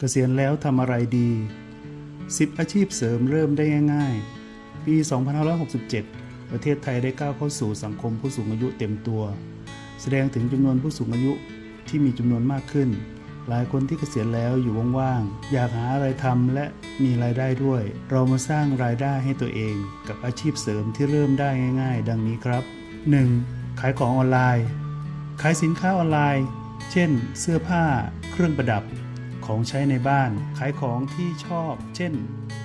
เกษียณแล้วทำอะไรดี 10 อาชีพเสริมเริ่มได้ง่าย ๆ ปี 2567 ประเทศไทยได้ก้าวเข้าสู่สังคมผู้สูงอายุเต็มตัว แสดงถึงจำนวนผู้สูงอายุที่มีจำนวนมากขึ้น หลายคนที่เกษียณแล้วอยู่ว่างๆ อยากหาอะไรทำและมีรายได้ด้วย เรามาสร้างรายได้ให้ตัวเอง กับอาชีพเสริมที่เริ่มได้ง่าย ๆ ดังนี้ครับ 1. ขายของออนไลน์ ขายสินค้าออนไลน์ เช่น เสื้อผ้า เครื่องประดับ ของใช้ในบ้าน ขายของที่ชอบ เช่น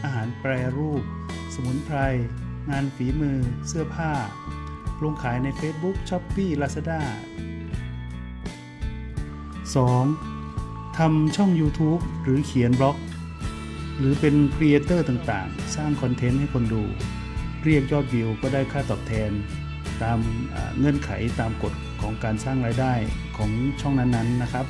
อาหารแปรรูป สมุนไพร งานฝีมือ เสื้อผ้า ลงขายใน Facebook, Shopee, Lazada 2. ทำช่อง YouTube หรือเขียนบล็อก หรือเป็นครีเอเตอร์ต่างๆ สร้างคอนเทนต์ให้คนดู เรียกยอดวิวก็ได้ค่าตอบแทน ตามเงื่อนไขตามกฎของการสร้างรายได้ของช่องนั้นๆนะครับ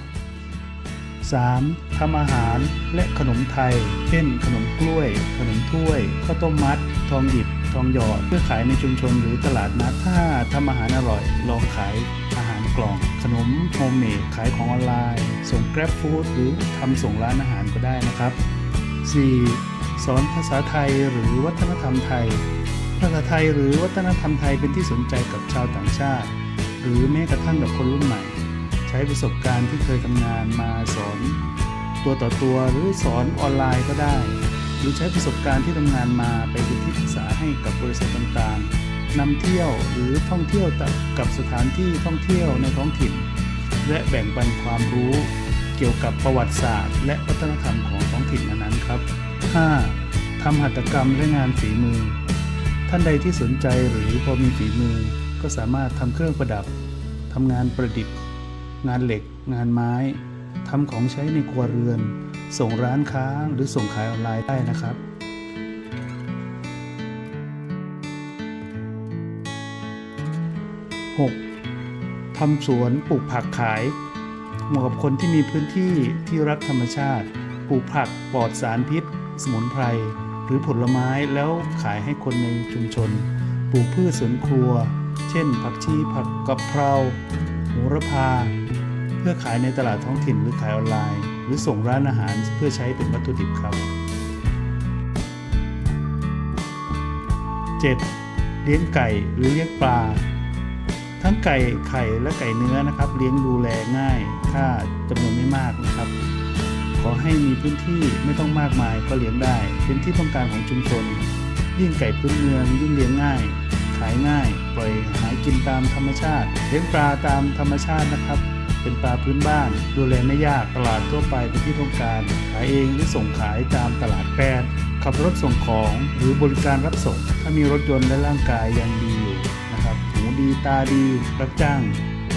3. ทำอาหารและขนมไทย เช่น ขนมกล้วย ขนมถ้วย ข้าวต้มมัด ทองหยิบ ทองหยอด เพื่อขายในชุมชนหรือตลาดนัด ถ้าทำอาหารอร่อย ลองขายอาหารกล่อง ขนมโฮมเมด ขายของออนไลน์ ส่ง Grab Food หรือทำส่งร้านอาหารก็ได้นะครับ 4. สอนภาษาไทยหรือวัฒนธรรมไทย ภาษาไทยหรือวัฒนธรรมไทยเป็นที่สนใจกับชาวต่างชาติ หรือแม้กระทั่งกับคนรุ่นใหม่ ช้ประสบการณ์ที่เคยทำงานมาสอน ตัวต่อตัวหรือสอนออนไลน์ก็ได้ หรือใช้ประสบการณ์ที่ทำงานมาไปเป็นที่ปรึกษาให้กับบริษัทต่างๆนำเที่ยวหรือท่องเที่ยวกับสถานที่ท่องเที่ยวในท้องถิ่น และแบ่งปันความรู้เกี่ยวกับประวัติศาสตร์ และวัฒนธรรมของท้องถิ่นนั้นๆครับ 5. ทำหัตถกรรมและงานฝีมือ ท่านใดที่สนใจหรือพอมีฝีมือก็สามารถทำเครื่องประดับทำงานประดิษฐ์ งานเหล็ก งานไม้ทำของใช้ในครัวเรือน ส่งร้านค้าหรือส่งขายออนไลน์ได้นะครับ 6. ทำสวนปลูกผักขายเหมาะกับคนที่มีพื้นที่ที่รักธรรมชาติปลูกผักปลอดสารพิษ สมุนไพร หรือผลไม้แล้วขายให้คนในชุมชน ปลูกพืชสวนครัว เช่น ผักชีผักกะเพราโหระพา พื่อขายในตลาดท้องถิ่นหรือขายออนไลน์ หรือส่งร้านอาหารเพื่อใช้เป็นวัตถุดิบครับ 7. เลี้ยงไก่หรือเลี้ยงปลา ทั้งไก่ไข่และไก่เนื้อนะครับ เลี้ยงดูแลง่าย ถ้าจำนวนไม่มากนะครับ ขอให้มีพื้นที่ไม่ต้องมากมายก็เลี้ยงได้ เป็นที่ต้องการของชุมชน ยิ่งไก่พื้นเมืองยิ่งเลี้ยงง่าย ขายง่าย ปล่อยหากินตามธรรมชาติ เลี้ยงปลาตามธรรมชาตินะครับ เป็นปลาพื้นบ้าน ดูแลไม่ยากตลาดทั่วไปเป็นที่ต้องการ ขายเองหรือส่งขายตามตลาดแกลนขับรถส่งของหรือบริการรับส่ง ถ้ามีรถยนต์และร่างกายยังดีอยู่นะครับหูดีตาดี รับจ้าง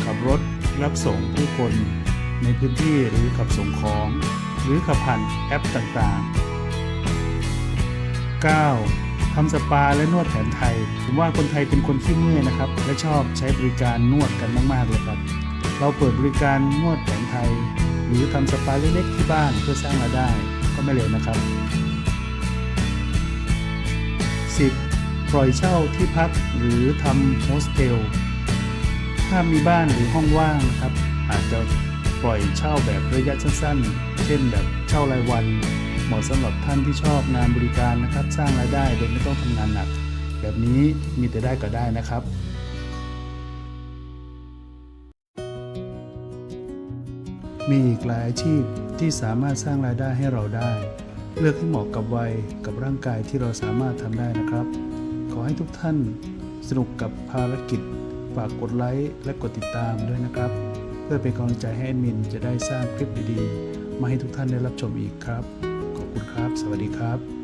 ขับรถรับส่งผู้คน ในพื้นที่หรือขับส่งของ หรือขับผ่านแอปต่างๆ 9. ทำสปาและนวดแผนไทย ผมว่าคนไทยเป็นคนขี้เมื่อยนะครับ และชอบใช้บริการนวดกันมาก ๆ เลยครับ เราเปิดบริการนวดแผนไทย หรือทำสปาเล็กๆที่บ้านเพื่อสร้างรายได้ก็ไม่เร็วนะครับ 10. ปล่อยเช่าที่พักหรือทำโฮสเทลถ้ามีบ้านหรือห้องว่างนะครับ อาจจะปล่อยเช่าแบบระยะสั้นๆ เช่นแบบเช่ารายวัน เหมาะสำหรับท่านที่ชอบงานบริการนะครับ สร้างรายได้โดยไม่ต้องทำงานหนัก แบบนี้มีแต่ได้ก็ได้นะครับ มีอีกหลายอาชีพที่สามารถสร้างรายได้ให้เราได้ เลือกให้เหมาะกับวัยกับร่างกายที่เราสามารถทำได้นะครับ ขอให้ทุกท่านสนุกกับภารกิจ ฝากกดไลค์และกดติดตามด้วยนะครับ เพื่อเป็นกำลังใจให้แอดมินจะได้สร้างคลิปดีๆ มาให้ทุกท่านได้รับชมอีกครับ ขอบคุณครับ สวัสดีครับ